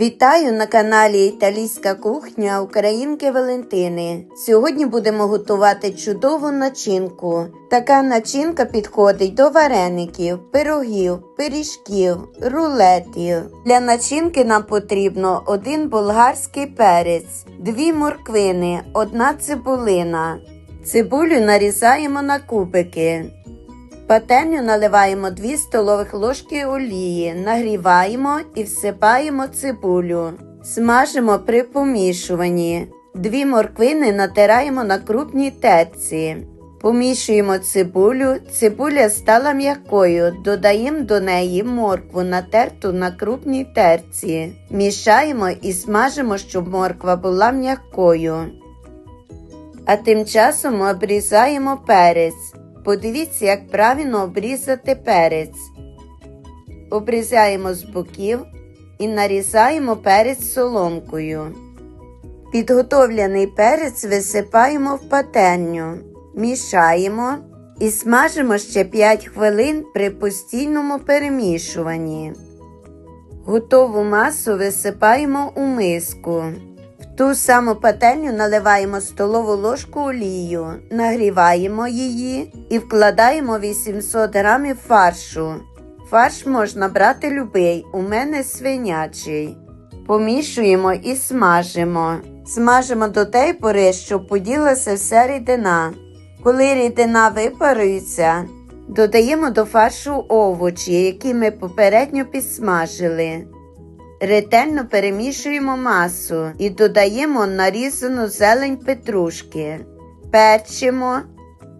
Вітаю на каналі Італійська кухня Українки Валентини. Сьогодні будемо готувати чудову начинку. Така начинка підходить до вареників, пирогів, пиріжків, рулетів. Для начинки нам потрібно один болгарський перець, дві морквини, одна цибулина. Цибулю нарізаємо на кубики. Пательню наливаємо 2 столових ложки олії, нагріваємо і всипаємо цибулю. Смажимо при помішуванні. Дві морквини натираємо на крупній терці. Помішуємо цибулю. Цибуля стала м'якою. Додаємо до неї моркву натерту на крупній терці. Мішаємо і смажимо, щоб морква була м'якою. А тим часом обрізаємо перець. Подивіться, як правильно обрізати перець. Обрізаємо з боків і нарізаємо перець соломкою. Підготовлений перець висипаємо в пательню, мішаємо і смажимо ще 5 хвилин при постійному перемішуванні. Готову масу висипаємо у миску. Ту саму пательню наливаємо столову ложку олію, нагріваємо її і вкладаємо 800 грамів фаршу. Фарш можна брати любий, у мене свинячий. Помішуємо і смажимо. Смажимо до тієї пори, щоб поділася вся рідина. Коли рідина випарується, додаємо до фаршу овочі, які ми попередньо підсмажили. Ретельно перемішуємо масу і додаємо нарізану зелень петрушки. Перчимо,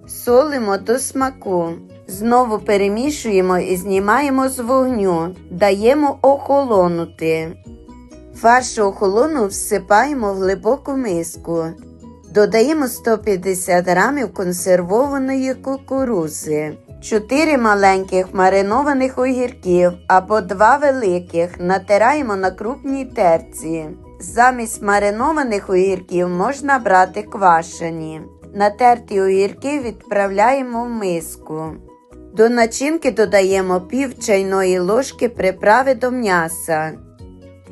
солимо до смаку. Знову перемішуємо і знімаємо з вогню, даємо охолонути. Фарш охолону всипаємо в глибоку миску. Додаємо 150 грамів консервованої кукурузи, 4 маленьких маринованих огірків або 2 великих натираємо на крупній терці. Замість маринованих огірків можна брати квашені. Натерті огірки відправляємо в миску. До начинки додаємо пів чайної ложки приправи до м'яса.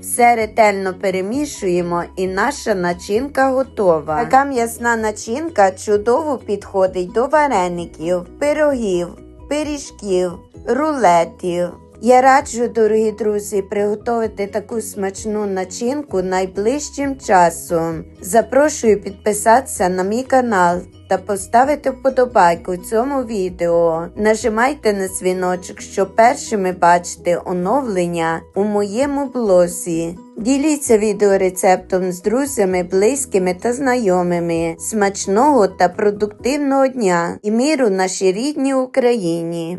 Все ретельно перемішуємо і наша начинка готова. Така м'ясна начинка чудово підходить до вареників, пирогів, пиріжків, рулетів. Я раджу, дорогі друзі, приготувати таку смачну начинку найближчим часом. Запрошую підписатися на мій канал та поставити вподобайку цьому відео. Нажимайте на дзвіночок, щоб першими бачити оновлення у моєму блозі. Діліться відеорецептом з друзями, близькими та знайомими. Смачного та продуктивного дня і миру нашій рідній Україні!